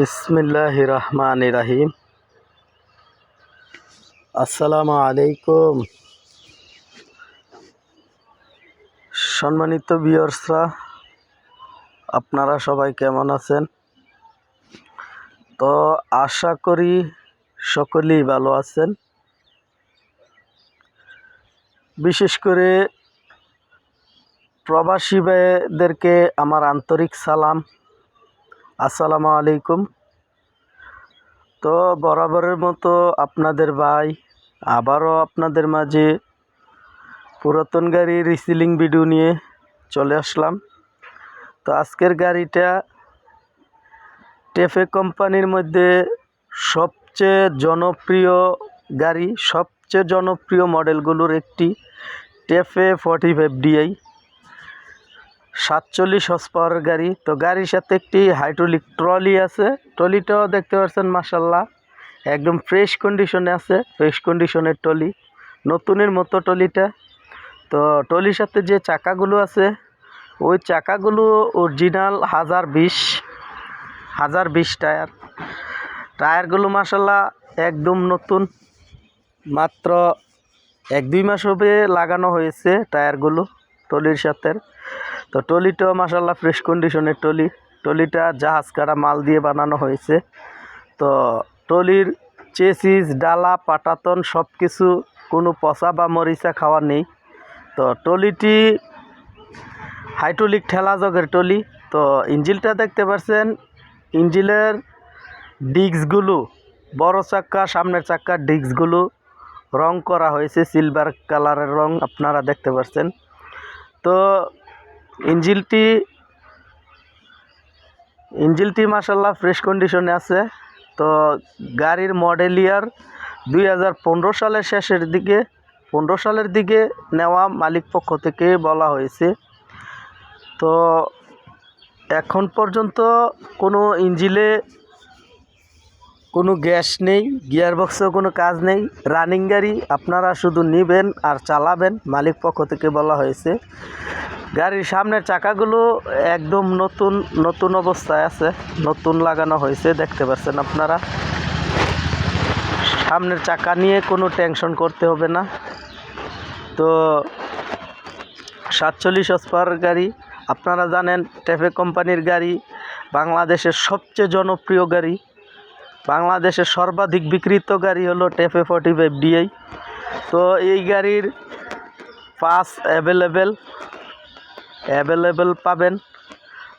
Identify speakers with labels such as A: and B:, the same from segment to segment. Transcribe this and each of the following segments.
A: বিসমিল্লাহ রহমান রাহিম আসসালামু আলাইকুম সম্মানিত বিয়র্সরা আপনারা সবাই কেমন আছেন? তো আশা করি সকলেই ভালো আছেন। বিশেষ করে প্রবাসী ভাইদেরকে আমার আন্তরিক সালাম। আসসালামু আলাইকুম। তো বরাবরের মতো আপনাদের ভাই, আবারও আপনাদের মাঝে পুরাতন গাড়ির রিসিলিং ভিডিও নিয়ে চলে আসলাম। তো আজকের গাড়িটা টেফে কোম্পানির মধ্যে সবচেয়ে জনপ্রিয় গাড়ি, সবচেয়ে জনপ্রিয় মডেলগুলোর একটি টেফে ফর্টি ফাইভ ডিআই সাতচল্লিশ হর্স গাড়ি। তো গাড়ির সাথে একটি হাইড্রোলিক ট্রলি আছে। ট্রলিটাও দেখতে পাচ্ছেন মাসাল্লাহ একদম ফ্রেশ কন্ডিশনে আছে ফ্রেশ কন্ডিশনের ট্রলি নতুনের মতো ট্রলিটা তো ট্রলির সাথে যে চাকাগুলো আছে, ওই চাকাগুলো অরিজিনাল হাজার বিশ হাজার বিশ টায়ার। টায়ারগুলো মাসাল্লাহ একদম নতুন। মাত্র এক দুই মাস হবে লাগানো হয়েছে টায়ারগুলো ট্রলির সাথে। তো ট্রলিটাও মাসাল্লাহ ফ্রেশ কন্ডিশনের ট্রলি ট্রলিটা জাহাজ কাটা মাল দিয়ে বানানো হয়েছে। তো ট্রলির চেসিস ডালা, পাটাতন সব কিছু কোনো পচা বা মরিচা খাওয়ার নেই। তো ট্রলিটি হাইড্রোলিক ঠেলা জগের ট্রলি তো ইঞ্জিলটা দেখতে পাচ্ছেন ইঞ্জিলের ডিস্কগুলো, বড় চাক্কা, সামনের চাক্কার ডিস্কগুলো রং করা হয়েছে সিলভার কালারের রং, আপনারা দেখতে পাচ্ছেন তো ইঞ্জিলটি ইঞ্জিলটি মাসাল্লাহ ফ্রেশ কন্ডিশনে আছে। তো গাড়ির মডেল ইয়ার দুই হাজার পনেরো সালের শেষের দিকে, পনেরো সালের দিকে নেওয়া মালিক পক্ষ থেকে বলা হয়েছে। তো এখন পর্যন্ত কোনো ইঞ্জিলে কোনো গ্যাস নেই গিয়ার বক্সেও কোনো কাজ নেই। রানিং গাড়ি আপনারা শুধু নেবেন আর চালাবেন, মালিক পক্ষ থেকে বলা হয়েছে। গাড়ির সামনের চাকাগুলো একদম নতুন নতুন অবস্থায় আছে, নতুন লাগানো হয়েছে, দেখতে পাচ্ছেন আপনারা। সামনের চাকা নিয়ে কোনো টেনশন করতে হবে না। তো সাতচল্লিশ হসপার গাড়ি, আপনারা জানেন টেফে কোম্পানির গাড়ি, বাংলাদেশের সবচেয়ে জনপ্রিয় গাড়ি। বাংলাদেশের সর্বাধিক বিক্রিত গাড়ি হলো টেফে ফর্টি ফাইভ ডিআই তো এই গাড়ির পাস অ্যাভেলেবেল অ্যাভেলেবেল পাবেন।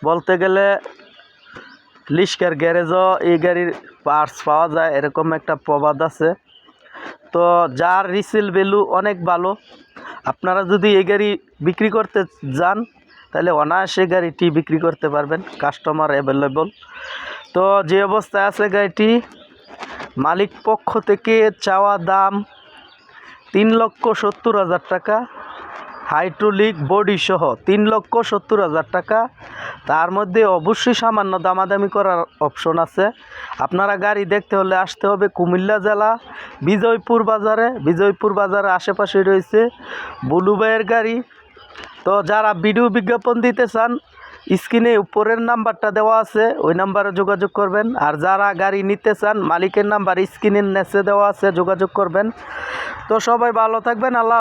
A: বলতে গেলে লিস্কার গ্যারেজও এই গাড়ির পার্টস পাওয়া যায়, এরকম একটা প্রবাদ আছে। তো যার রিসেল ভ্যালু অনেক ভালো, আপনারা যদি এই গাড়ি বিক্রি করতে যান, তাহলে অনায়াসে গাড়িটি বিক্রি করতে পারবেন কাস্টমার অ্যাভেলেবল তো যে অবস্থায় আছে গাড়িটি, মালিক পক্ষ থেকে চাওয়া দাম তিন লক্ষ সত্তর হাজার টাকা। হাইড্রোলিক বডি সহ তিন লক্ষ সত্তর হাজার টাকা। তার মধ্যে অবশ্যই সামান্য দামাদামি করার অপশন আছে। আপনারা গাড়ি দেখতে হলে আসতে হবে কুমিল্লা জেলা, বিজয়পুর বাজারে। বিজয়পুর বাজারে আশেপাশে রয়েছে বুলুবাইয়ের গাড়ি। তো যারা ভিডিও বিজ্ঞাপন দিতে চান, স্ক্রিনে উপরের নাম্বারটা দেওয়া আছে, ওই নাম্বারে যোগাযোগ করবেন। আর যারা গাড়ি নিতে চান, মালিকের নাম্বার স্ক্রিনের নেচে দেওয়া আছে, যোগাযোগ করবেন। তো সবাই ভালো থাকবেন, আল্লাহ